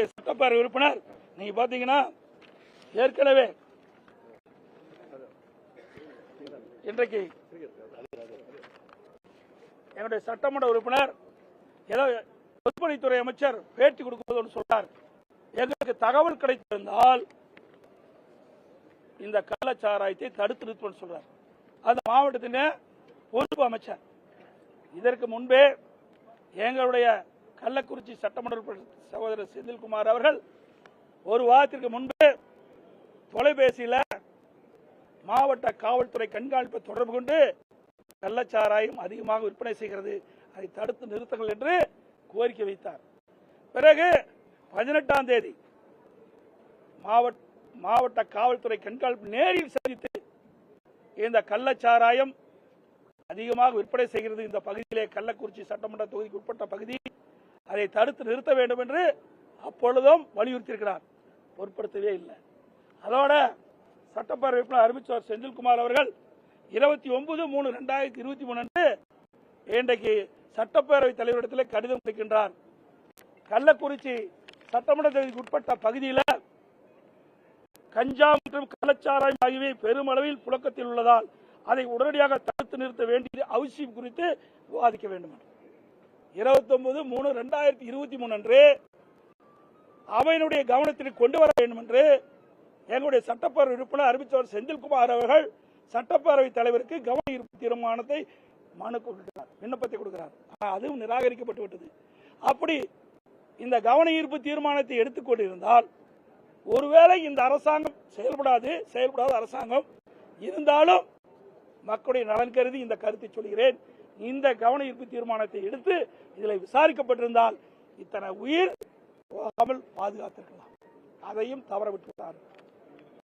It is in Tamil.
நம்முடைய சட்டப்பேரவை உறுப்பினர் நீங்க பாத்தீங்கன்னா ஏற்கனவே இன்றைக்கு என்னுடைய சட்டமன்ற உறுப்பினர் ஏதோ பொதுப்பணித்துறை அமைச்சர் பேட்டி கொடுக்கும்போது சொல்றார். எங்களுக்கு தகவல் கிடைத்திருந்தால் இந்த கள்ளச்சாராயத்தை தடுத்து நிறுத்துவோம் சொல்றார். அந்த மாவட்டத்தின் பொறுப்பு அமைச்சர். இதற்கு முன்பே எங்களுடைய கள்ளக்குறிச்சி சட்டமன்ற சகோதரர் செந்தில்குமார் அவர்கள் ஒரு வாரத்திற்கு முன்பு தொலைபேசியில் மாவட்ட காவல்துறை கண்காணிப்பை தொடர்பு கொண்டு கள்ளச்சாராயம் அதிகமாக விற்பனை செய்கிறது. அதை தடுத்து நிறுத்துங்கள் என்று கோரிக்கை வைத்தார். பிறகு பதினெட்டாம் தேதி மாவட்ட மாவட்ட காவல்துறை கண்காணிப்பு நேரில் சந்தித்து இந்த கள்ளச்சாராயம் அதிகமாக விற்பனை செய்கிறது. இந்த பகுதியிலே கள்ளக்குறிச்சி சட்டமன்ற தொகுதிக்கு உட்பட்ட பகுதி அதை தடுத்து நிறுத்த வேண்டும் என்று அப்பொழுதும் வலியுறுத்தியிருக்கிறார். பொருட்படுத்தவே இல்லை. அதோட சட்டப்பேரவை உறுப்பினர் அறிவிச்சவர் செந்தில்குமார் அவர்கள் இருபத்தி ஒன்பது மூணு ரெண்டாயிரத்தி இருபத்தி மூணு அன்று இன்றைக்கு சட்டப்பேரவை தலைவரிடத்தில் கடிதம் கொடுக்கின்றார் கள்ளக்குறிச்சி சட்டமன்ற தொகுதிக்கு உட்பட்ட பகுதியில் கஞ்சா மற்றும் கள்ளச்சாராயம் ஆகியவை பெருமளவில் புழக்கத்தில் உள்ளதால் அதை உடனடியாக தடுத்து நிறுத்த வேண்டியது அவசியம் குறித்து விவாதிக்க வேண்டும் இருபத்தி ஒன்பது மூணு ரெண்டாயிரத்தி இருபத்தி மூணு அன்று அவையினுடைய கவனத்திற்கு கொண்டு வர வேண்டும் என்று எங்களுடைய சட்டப்பேரவை உறுப்பினர் அறிவித்தவர் செந்தில்குமார் அவர்கள் சட்டப்பேரவை தலைவருக்கு கவன ஈர்ப்பு தீர்மானத்தை மனு கொடுக்கிறார் விண்ணப்பத்தை கொடுக்கிறார். ஆனால் அதுவும் நிராகரிக்கப்பட்டு விட்டது. அப்படி இந்த கவன ஈர்ப்பு தீர்மானத்தை எடுத்துக்கொண்டிருந்தால் ஒருவேளை இந்த அரசாங்கம் செயல்படாது செயல்படாத அரசாங்கம் இருந்தாலும் மக்களுடைய நலன் கருதி இந்த கருத்தை சொல்கிறேன். இந்த கவன ஈர்ப்பு தீர்மானத்தை எடுத்து இதில் விசாரிக்கப்பட்டிருந்தால் இத்தனை உயிர் போகாமல் பாதுகாத்திருக்கலாம். அதையும் தவற விட்டுவிட்டார்